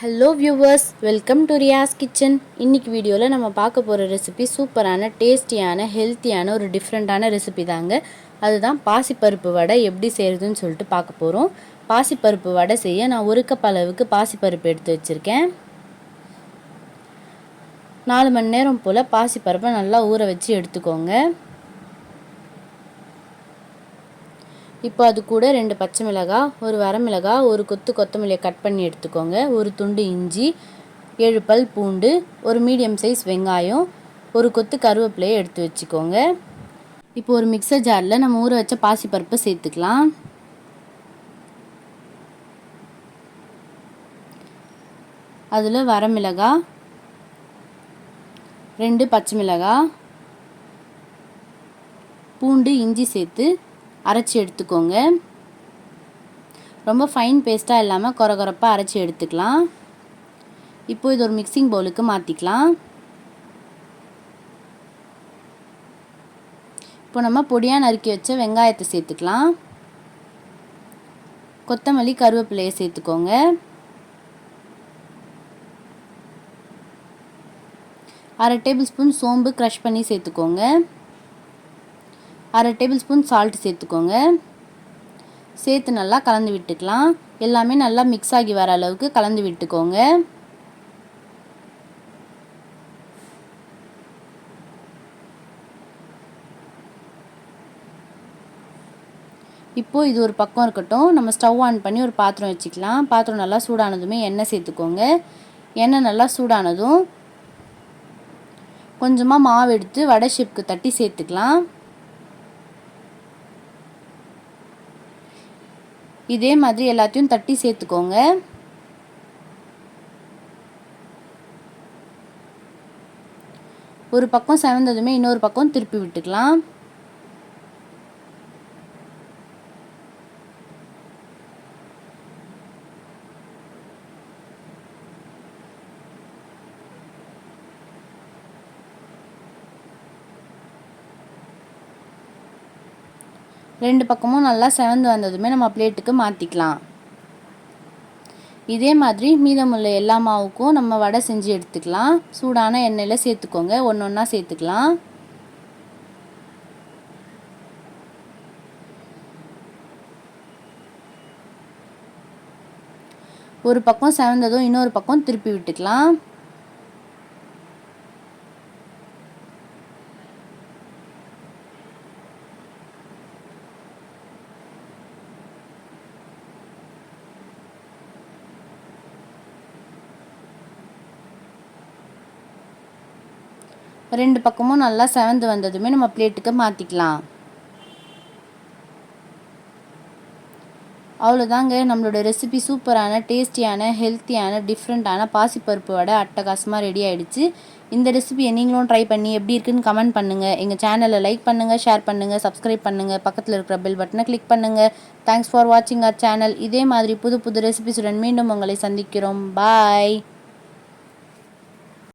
Hello viewers welcome to Riyas kitchen இன்னைக்கு வீடியோவில் நம்ம பார்க்க போகிற ரெசிபி சூப்பரான டேஸ்டியான ஹெல்த்தியான ஒரு டிஃப்ரெண்ட்டான ரெசிபி தாங்க. அதுதான் பாசிப்பருப்பு வடை எப்படி செய்கிறதுன்னு சொல்லிட்டு பார்க்க போகிறோம் பாசிப்பருப்பு வடை செய்ய நான் ஒரு கப் அளவுக்கு பாசிப்பருப்பு எடுத்து வச்சுருக்கேன். நாலு மணி நேரம் போல் பாசிப்பருப்பை நல்லா ஊற வச்சு எடுத்துக்கோங்க. இப்போ அது கூட ரெண்டு பச்சை மிளகாய் ஒரு வரமிளகாய் ஒரு கொத்து கொத்தமல்லியை கட் பண்ணி எடுத்துக்கோங்க. ஒரு துண்டு இஞ்சி ஏழு பல் பூண்டு ஒரு மீடியம் சைஸ் வெங்காயம் ஒரு கொத்து கருவேப்பிலையை எடுத்து வச்சுக்கோங்க. இப்போ ஒரு மிக்சர் ஜாரில் நம்ம ஊற வச்ச பாசிப்பருப்பை சேர்த்துக்கலாம். அதில் வரமிளகாய் ரெண்டு பச்சை மிளகாய் பூண்டு இஞ்சி சேர்த்து அரைச்சி எடுத்துக்கோங்க. ரொம்ப ஃபைன் பேஸ்ட்டாக இல்லாமல் குறகுறப்பாக அரைச்சி எடுத்துக்கலாம். இப்போ இது ஒரு மிக்சிங் பவுலுக்கு மாற்றிக்கலாம் இப்போ நம்ம பொடியாக நறுக்கி வச்ச வெங்காயத்தை சேர்த்துக்கலாம். கொத்தமல்லி கருவேப்பிலையை சேர்த்துக்கோங்க. அரை டேபிள் ஸ்பூன் சோம்பு க்ரஷ் பண்ணி சேர்த்துக்கோங்க. அரை டேபிள் ஸ்பூன் சால்ட் சேர்த்துக்கோங்க. சேர்த்து நல்லா கலந்து விட்டுக்கலாம். எல்லாமே நல்லா மிக்ஸ் ஆகி வர அளவுக்கு கலந்து விட்டுக்கோங்க. இப்போது இது ஒரு பக்கம் இருக்கட்டும். நம்ம ஸ்டவ் ஆன் பண்ணி ஒரு பாத்திரம் வச்சுக்கலாம். பாத்திரம் நல்லா சூடானதுமே எண்ணெய் சேர்த்துக்கோங்க. எண்ணெய் நல்லா சூடானதும் கொஞ்சமாக மாவு எடுத்து வடை ஷேப்புக்கு தட்டி சேர்த்துக்கலாம். இதே மாதிரி எல்லாத்தையும் தட்டி சேர்த்துக்கோங்க. ஒரு பக்கம் செவந்ததுமே இன்னொரு பக்கம் திருப்பி விட்டுக்கலாம். ரெண்டு பக்கமும் நல்லா செவந்து வந்ததுமே நம்ம பிளேட்டுக்கு மாற்றிக்கலாம் இதே மாதிரி மீதமுள்ள எல்லா மாவுக்கும் நம்ம வடை செஞ்சு எடுத்துக்கலாம். சூடான எண்ணெயில் சேர்த்துக்கோங்க. ஒன்று ஒன்றா சேர்த்துக்கலாம். ஒரு பக்கம் செவந்ததும் இன்னொரு பக்கம் திருப்பி விட்டுக்கலாம். ரெண்டு பக்கமும் நல்லா செவந்து வந்ததுமே நம்ம பிளேட்டுக்கு மாற்றிக்கலாம் அவ்வளோதாங்க நம்மளோட ரெசிபி சூப்பரான டேஸ்டியான ஹெல்த்தியான டிஃப்ரெண்ட்டான பாசிப்பருப்பு வடை அட்டகாசமாக ரெடி ஆகிடுச்சு இந்த ரெசிபியை நீங்களும் ட்ரை பண்ணி எப்படி இருக்குன்னு கமெண்ட் பண்ணுங்கள் எங்கள் சேனலை லைக் பண்ணுங்கள் ஷேர் பண்ணுங்கள் சப்ஸ்கிரைப் பண்ணுங்கள் பக்கத்தில் இருக்கிற பெல் பட்டனை கிளிக் பண்ணுங்கள் தேங்க்ஸ் ஃபார் வாட்சிங் அவர் சேனல் இதே மாதிரி புது புது ரெசிபிஸுடன் மீண்டும் உங்களை சந்திக்கிறோம். பாய்